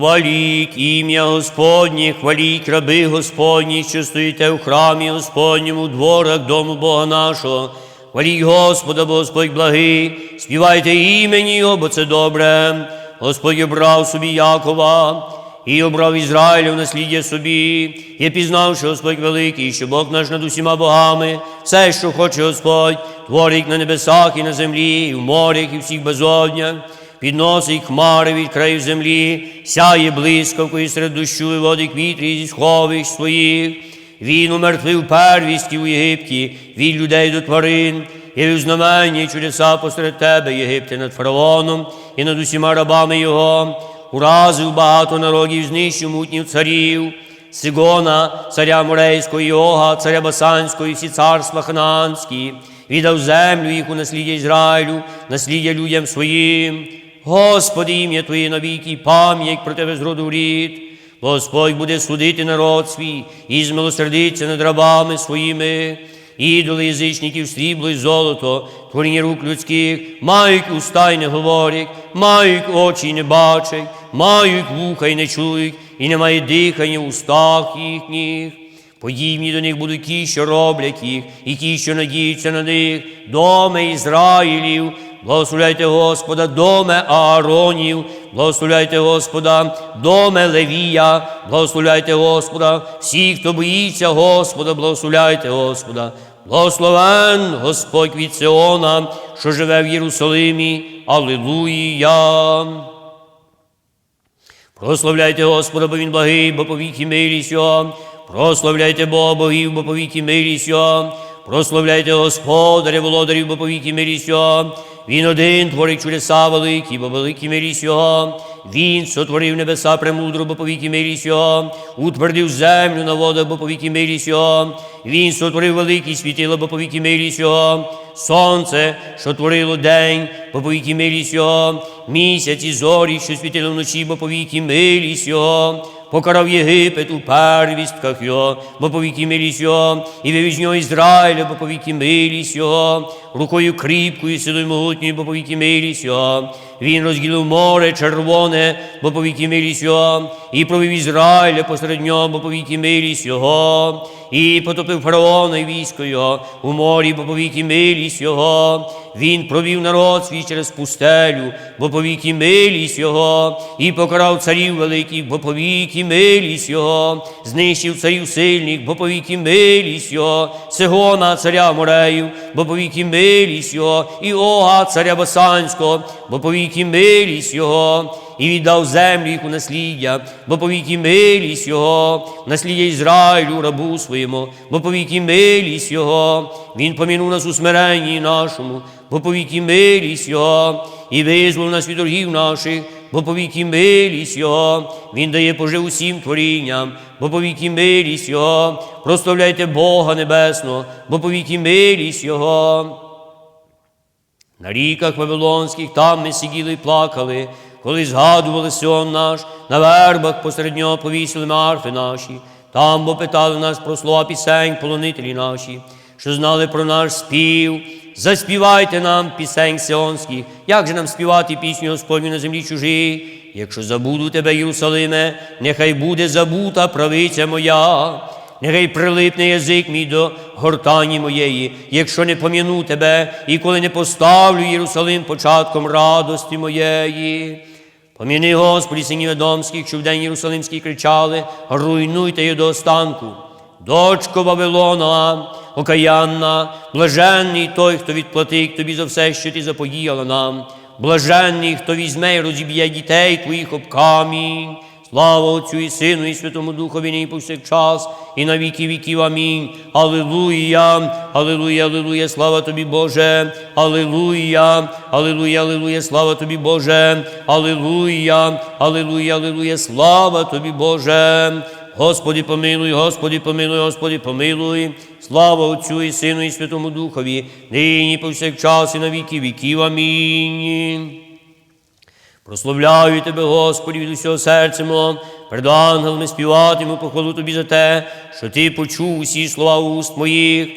Хваліть ім'я Господнє, хваліть раби Господні, що стоїте в храмі Господньому, в дворах дому Бога нашого. Хваліть Господа, бо Господь благий, співайте імені Його, бо це добре. Господь обрав собі Якова і обрав Ізраїля в насліддя собі. Я пізнав, що Господь великий, що Бог наш над усіма богами, все, що хоче Господь, творить на небесах і на землі, і в морях, і всіх безоднях підносить хмари від краю землі, сяє блискавкою серед дощу і води вітрі зі сховищ своїх. Він умертвив первісті у Єгипті, від людей до тварин, і знамення і чудеса посеред тебе, Єгипте, над фараоном і над усіма рабами його, уразив багато народів, знищив мутніх царів. Сигона, царя Морейського, Йога, царя Басанського і всі царства ханаанські, віддав землю їх у насліддя Ізраїлю, насліддя людям своїм. Господи, ім'я Твоє навіки, пам'ять про Тебе з роду рід. Господь буде судити народ свій і змилосердиться над рабами своїми. Ідоли язичників, срібло і золото, творіння рук людських, мають уста й не говорять, мають очі й не бачать, мають вуха й не чують, і немає дихання в устах їхніх. Подібні до них будуть ті, що роблять їх, і ті, що надіються на них, доме Ізраїлів, благословляйте Господа, доме Ааронів, благословляйте Господа, доме Левія, благословляйте Господа, всі, хто боїться Господа, благословляйте Господа. Благословен Господь від Сеона, що живе в Єрусалимі. Аллилуйя. Прославляйте Господа, бо Він благий, бо повіки милість Його. Прославляйте Бога богів, бо повіки милість Його. Прославляйте Господаря, володарів, бо повіки милість Його. Він один творить чудеса великі, бо великі милість Його. Він сотворив небеса премудро, бо повіки милість Його. Утвердив землю на водах, бо повіки милість Його. Він сотворив великі світила, бо повіки милість Його. Сонце, що творило день, бо повіки милість Його. Місяць і зорі, що світили вночі, бо повіки милість Його покарав Єгипет у первістках його, бо повіки милість його, і вивіз нього Ізраїля, бо повіки милість його, рукою кріпкою, силою могутньою, бо повіки милість його. Він розділив море червоне, бо повіки милість його, і провів Ізраїля посеред нього, бо повіки милість його, і потопив фараона і військо його у морі, бо повіки милість його. Він провів народ свій через пустелю, бо повіки милість його, і покарав царів великих, бо повіки милість його, знищив царів сильних, бо повіки милість його, Сигона, царя Мореїв, бо повіки милість його, і Ога, царя Басанського, бо повіки милість його. І віддав землю їх у насліддя, бо повіки милість його, насліддя Ізраїлю, рабу своєму, бо повіки милість його, він помінув нас у смиренні нашому, бо повіки милість його, і визволив нас від торгів наших, бо повіки милість його, він дає пожив усім творінням, бо повіки милість його, прославляйте Бога Небесного, бо повіки милість його. На ріках Вавилонських там ми сиділи і плакали, коли згадували Сион наш, на вербах посеред нього повісили марфи наші, там бо питали нас про слова пісень, полонителі наші, що знали про наш спів. Заспівайте нам пісень сіонських, як же нам співати пісню Господню на землі чужій? Якщо забуду тебе, Єрусалиме, нехай буде забута правиця моя. Нехай прилипне язик мій до гортані моєї, якщо не пом'яну тебе, і коли не поставлю Єрусалим початком радості моєї. Поміни, Господі, синів Едомських, що в день Єрусалимський кричали, руйнуйте її до останку. Дочко Вавилона, окаянна, блаженний той, хто відплатить тобі за все, що ти заподіяла нам. Блаженний, хто візьме і розіб'є дітей твоїх об камінь. Слава Отцю і Сину, і Святому Духові, нині повсякчас, і на віки віків. Амінь. Аллилуйя, Аллилуйя, Аллилуйя, слава тобі, Боже, Аллилуйя, Аллилуйя, Аллилуйя, слава тобі, Боже, Аллилуйя, Аллилуйя, Аллилуйя, слава тобі, Боже. Господи, помилуй, Господи, помилуй, Господи, помилуй. Слава Отцю і Сину, і Святому Духові, нині повсякчас, і на віки віків. Амінь. Прославляю Тебе, Господи, від усього серця мого, перед ангелами співатиму похвалу Тобі за те, що Ти почув усі слова уст моїх.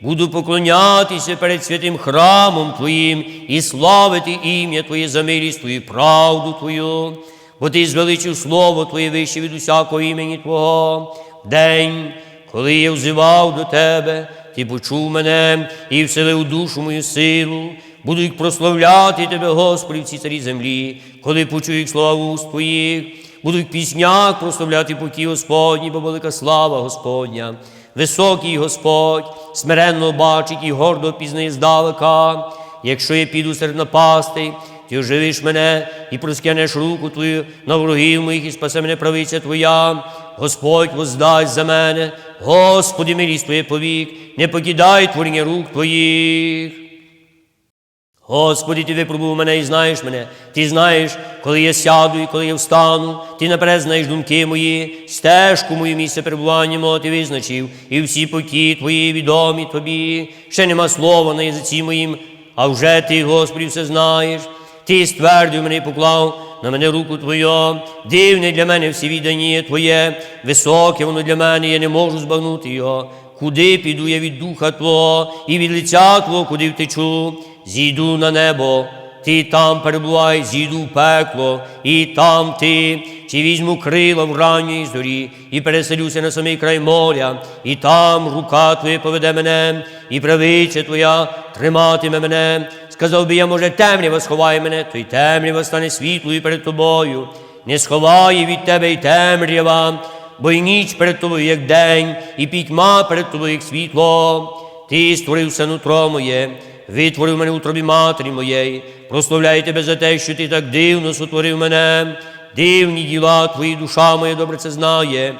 Буду поклонятися перед святим храмом Твоїм і славити ім'я Твоє за милість Твою, правду Твою. бо ти звеличив слово Твоє вище від усякого імені Твого. День, коли я взивав до Тебе, Ти почув мене і вселив душу мою силу. Буду їх прославляти Тебе, Господи, в цій царі землі, коли почую їх слова уст Твоїх. Буду в піснях прославляти путі Господні, бо велика слава Господня. Високий Господь, смиренно бачить і гордо пізнає здалека. Якщо я піду серед напастей, ти оживиш мене і проскянеш руку Твою на ворогів моїх і спасе мене правиця Твоя. Господь воздасть за мене, Господи, милість Твоє повік, не покидай творіння рук Твоїх. Господи, Ти випробував мене і знаєш мене. Ти знаєш, коли я сяду і коли я встану. Ти наперед знаєш думки мої, стежку мою місце перебування мого ти визначив, і всі поті твої відомі тобі. Ще нема слова на язиці моїм, а вже ти, Господи, все знаєш. Ти ствердив мене і поклав на мене руку Твою. Дивне для мене всі віддання Твоє, високе воно для мене, я не можу збагнути його. Куди піду я від духа Твого і від лиця Твого, куди втечу, зійду на небо, ти там перебувай, зійду в пекло, і там ти, чи візьму крила в ранньої зорі, і переселюся на самий край моря, і там рука Твоя поведе мене, і правиця Твоя триматиме мене. Сказав би я, може, темрява сховає мене, то й темрява стане світлою перед тобою. Не сховає від тебе й темрява, бо й ніч перед тобою, як день, і пітьма перед тобою, як світло. Ти створив все нутро моє, витворив мене у тробі матері моєї. Прославляю тебе за те, що ти так дивно сотворив мене. Дивні діла твої, душа моя добре це знає.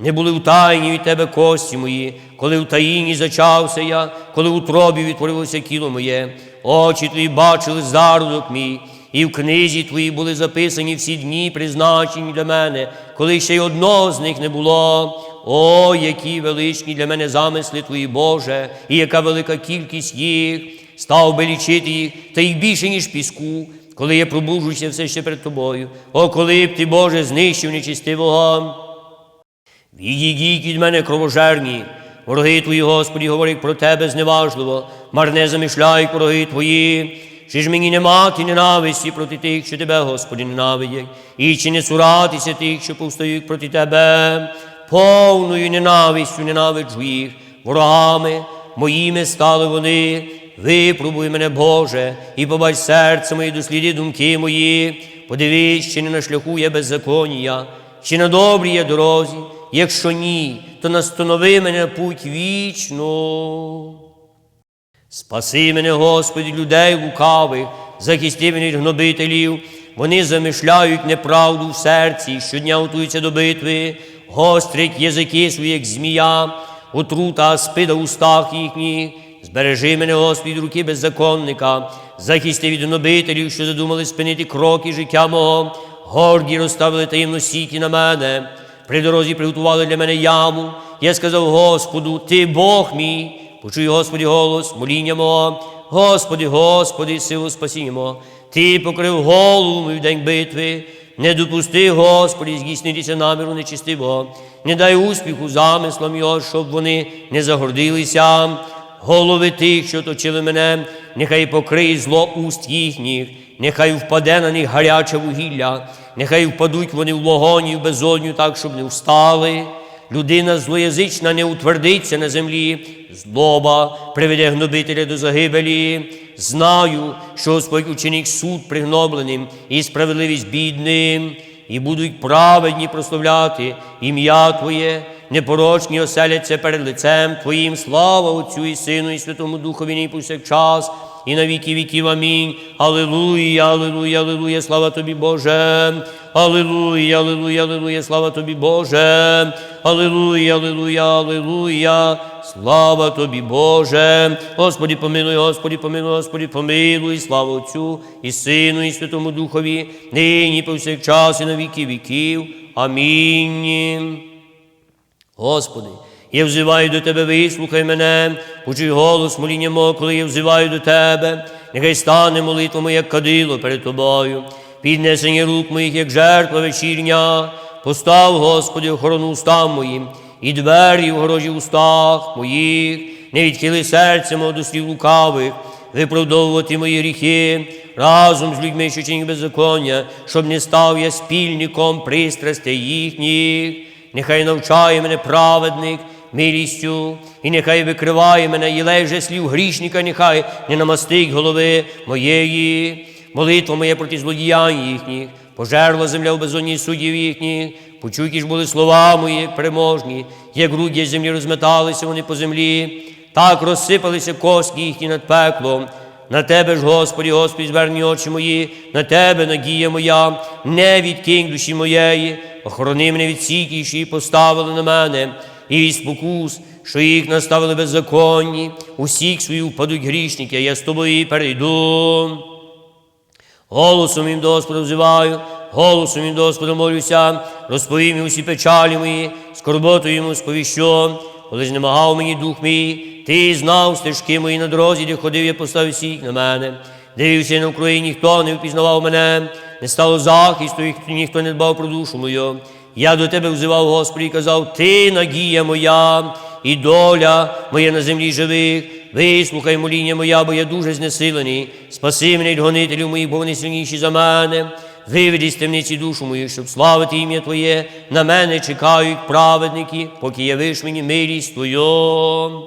Не були в тайні від тебе кості мої, коли в таїні зачався я, коли у тробі відтворилося тіло моє, очі твої бачили зародок мій, і в книзі твої були записані всі дні, призначені для мене, коли ще й одного з них не було. О, які величні для мене замисли твої, Боже, і яка велика кількість їх, став би лічити їх, та їх більше, ніж піску, коли я пробуджуся все ще перед тобою. О, коли б ти, Боже, знищив нечистивого. Відійдіть від мене кровожерні, вороги твої, Господі, говорять про тебе зневажливо, марне замишляють вороги твої. Чи ж мені не мати ненависті проти тих, що тебе, Господи, ненавидять, і чи не цуратися тих, що повстають проти тебе, повною ненавистю ненавиджу їх, ворогами моїми стали вони. Випробуй мене, Боже, і побач серце моє, досліди думки мої, подивись, чи не на шляху я беззаконія, чи на добрій я дорозі, якщо ні, то настанови мене путь вічно. Спаси мене, Господи, людей лукавих, захисти мене від гнобителів. Вони замишляють неправду в серці, щодня готуються до битви, гострять язики свої, як змія, отрута спида в устах їхніх. Збережи мене, Господи, руки беззаконника, захисти від гнобителів, що задумали спинити кроки життя мого, горді розставили таємно сіті на мене. При дорозі приготували для мене яму. Я сказав Господу, Ти Бог мій. Почуй, Господи, голос, моління мого, Господи, Господи, силу спасіння мого. Ти покрив голову мою в день битви. Не допусти, Господи, здійснитися наміру нечистивого. Не дай успіху замислам його, щоб вони не загордилися. Голови тих, що оточили мене, нехай покриє зло уст їхніх, нехай впаде на них гаряче вугілля, нехай впадуть вони в вогонь і в безодню так, щоб не встали. Людина злоязична не утвердиться на землі, злоба приведе гнобителя до загибелі. Знаю, що Господь учинить суд пригнобленим і справедливість бідним, і будуть праведні прославляти ім'я Твоє, непорочні оселяться перед лицем Твоїм. Слава Отцю і Сину, і Святому Духові, нині повсякчас, і на віки віків. Амінь. Аллилуйя, аллилуйя, аллилуйя, слава тобі, Боже. Аллилуйя, аллилуйя, аллилуйя, слава тобі, Боже. Аллилуйя, аллилуйя, аллилуйя, слава тобі, Боже. Господі помилуй, Господі помилуй, Господі помилуй, слава Отцю і Сину, і Святому Духові, нині повсякчас, і на віки віків. Амінь. Господи, я взиваю до Тебе, вислухай мене, почуй голос моління мого, коли я взиваю до Тебе, нехай стане молитва моя, як кадило перед Тобою, піднесення рук моїх, як жертва вечірня, постав, Господи, охорону устам моїм, і двері в горожі устах моїх, не відхили серце мого до слів лукавих, виправдовувати мої гріхи, разом з людьми, що чинять беззаконня, щоб не став я спільником пристрастей їхніх. Нехай навчає мене праведник милістю, і нехай викриває мене, і леже слів грішника, нехай не намастить голови моєї. Молитва моя проти злодіянь їхніх, пожерла земля в безодні суддів їхніх, почуйте ж були слова мої, переможні, як груддя землі розметалися вони по землі, так розсипалися коски їхні над пеклом. На тебе ж, Господі, Господи, зверні очі мої, на тебе надія моя, не відкинь душі моєї, охорони мене від сіки, що її поставили на мене, і від спокус, що їх наставили беззаконні, усіх свої впадуть грішники, я з тобою перейду. Голосом їм до Господа взиваю, голосом їм Господа молюся, розповім їм усі печалі мої, скорботу йому сповіщо, коли знемагав мені дух мій, ти знав стежки мої на дорозі, де ходив, я поставив сік на мене. Дивився на Україні, ніхто не впізнавав мене, не стало захисту, і ніхто не дбав про душу мою. Я до тебе взивав, Господи, і казав, Ти надія моя і доля моя на землі живих. Вислухай моління моя, бо я дуже знесилений. Спаси мене від гонителів моїх, бо вони сильніші за мене. Виведи з темниці душу мою, щоб славити ім'я Твоє. На мене чекають праведники, поки явиш мені милість Твою.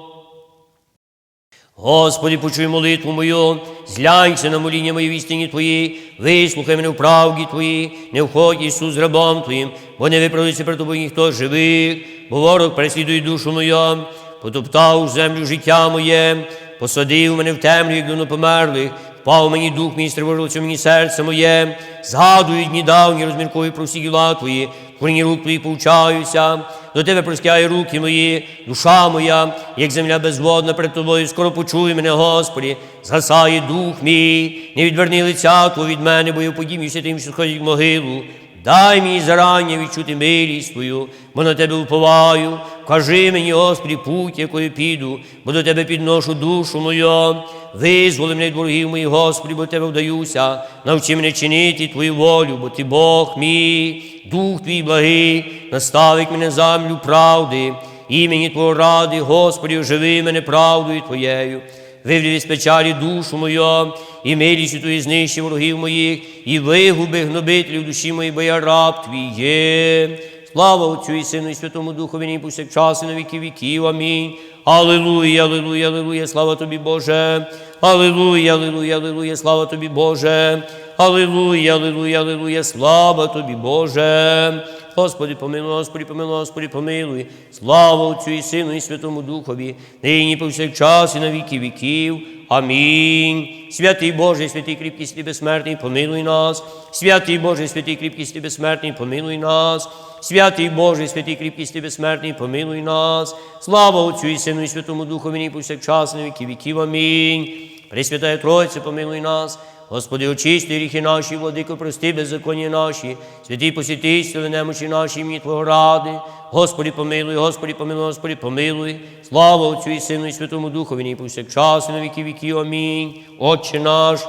Господи, почуй молитву мою, зглянься на моління моє в істині Твої, вислухай мене в правді Твої, не входь Ісус рабом Твоїм, бо не виправдується перед Тобою ніхто живих, бо ворог переслідує душу мою, потоптав землю життя моє, посадив мене в темрю, як давно померлих, впав мені дух мій, стривожилося мені серце моє, згадую дні давні, розміркую про всі діла Твої, творені рук Твої повчаюся, до Тебе простягаю руки мої, душа моя, як земля безводна перед Тобою, скоро почуй мене, Господі, згасає дух мій, не відверни лиця Твого від мене, бо я подім'юся тим, що сходять в могилу. Дай мені зарання відчути милість Твою, бо на Тебе уповаю. Кажи мені, Господи, путь, якою піду, бо до Тебе підношу душу мою. Визволи мене від ворогів моїх, Господи, бо до Тебе вдаюся. Навчи мене чинити Твою волю, бо Ти Бог мій, Дух Твій благий, наставить мене землю правди. Імені Твого ради, Господи, оживи мене правдою Твоєю. Вивлі з печалі душу мою, і милістю Твої знищи ворогів моїх, і вигуби гнобителів душі моєї, бо я раб Твій є. Слава Отцю і Сину, і Святому Духові, нині повсякчас, і на віки віків. Амінь. Аллилуйя, аллилуйя, аллилуйя, слава тобі, Боже. Аллилуйя, аллилуйя, аллилуйя, слава тобі, Боже. Аллилуйя, аллилуйя, аллилуйя, слава тобі, Боже. Господи, помилуй, Господи, помилуй, Господи, помилуй. Слава Отцю і Сину, і Святому Духові, нині повсякчас, і на віки віків. Амінь. Святий Боже, святий кріпкість і безсмертний, помилуй нас. Святий Боже, святий кріпкість і безсмертний, помилуй нас. Святий Боже, святий кріпкість і безсмертний, помилуй нас. Слава Отцю і Сину, і Святому Духові, мені повсякчас, на віки віків. Амінь. Пресвятає Тройце, помилуй нас. Господи, очисти гріхи наші, владико, прости, беззаконні наші, святі посвяти, сили немочі наші, імені Твого ради. Господи, помилуй, Господи, помилуй, Господи, помилуй. Слава Отцю і Сину, і Святому Духові, і повсякчас, і на віки віків. Амінь. Отче наш,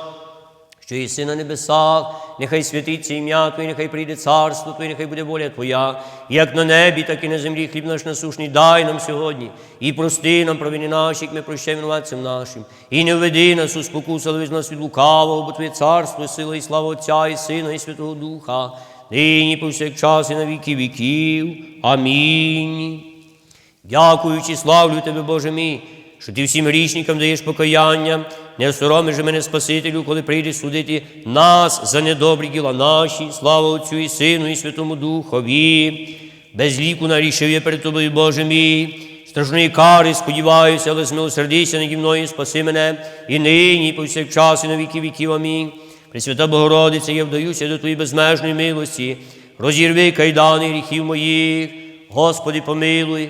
що єси на небесах, нехай святиться ім'я Твоє, нехай прийде царство Твоє, нехай буде воля Твоя, як на небі, так і на землі. Хліб наш насушний дай нам сьогодні, і прости нам провини наші, як ми прощаємо винуватцям нашим. І не введи нас у спокусу, але від нас від лукавого, бо Твоє царство, сила і слава Отця, і Сина, і Святого Духа, нині повсякчас, і на віки віків. Амінь. Дякуючи, славлю Тебе, Боже мій, що Ти всім грішникам даєш покаяння, не осоромиш мене Спасителю, коли прийдеш судити нас за недобрі діла наші, слава Отцю і Сину, і Святому Духові. Без ліку нарішив я перед Тобою, Боже мій. Страшної кари сподіваюся, але змилосердися наді мною, спаси мене і нині, і повсякчас, і на віки віків. Амінь. Пресвята Богородиця, я вдаюся до Твоєї безмежної милості, розірви кайдани гріхів моїх, Господи, помилуй,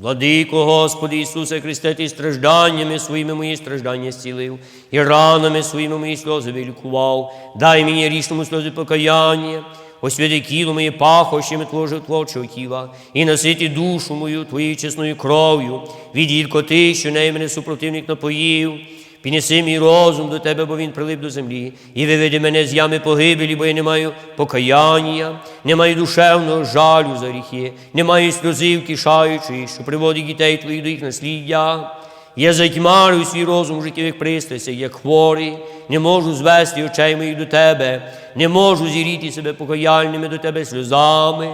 Владико Господи Ісусе Христе, Ти стражданнями своїми мої страждання зцілив, і ранами своїми мої сльози вилікував. Дай мені річному сльози покаяння, освяти кіло моє пахощами Твого творчого тіла, і насити душу мою Твоєю чесною кров'ю, від гіркоти, що неї мене супротивник напоїв. Піднеси мій розум до тебе, бо він прилип до землі, і виведи мене з ями погибелі, бо я не маю покаяння, не маю душевного жалю за гріхи, не маю сльози втішаючої, що приводить дітей твоїх до їх насліддя. Я затьмарю свій розум у життєвих пристрастях, як хворий, не можу звести очей моїх до тебе, не можу зіріти себе покаяльними до тебе сльозами.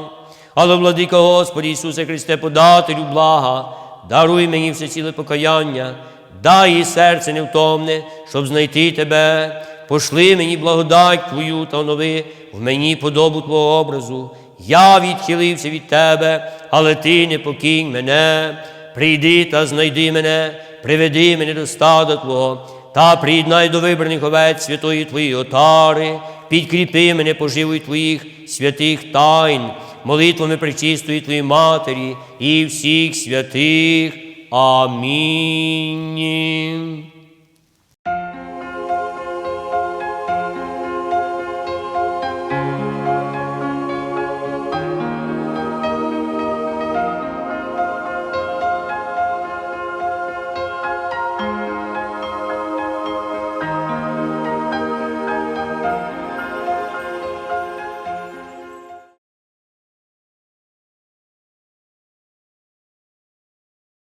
Але, владика Господи Ісусе Христе, подателю блага, даруй мені все ціле покаяння, дай їй серце невтомне, щоб знайти тебе. Пошли мені благодать Твою та онови в мені подобу Твого образу. Я відхилився від Тебе, але Ти не покинь мене. Прийди та знайди мене, приведи мене до стада Твого, та приєднай до вибраних овець святої Твої отари, підкріпи мене поживою Твоїх святих тайн, молитвами пречистої Твоєї Матері і всіх святих. Амінь.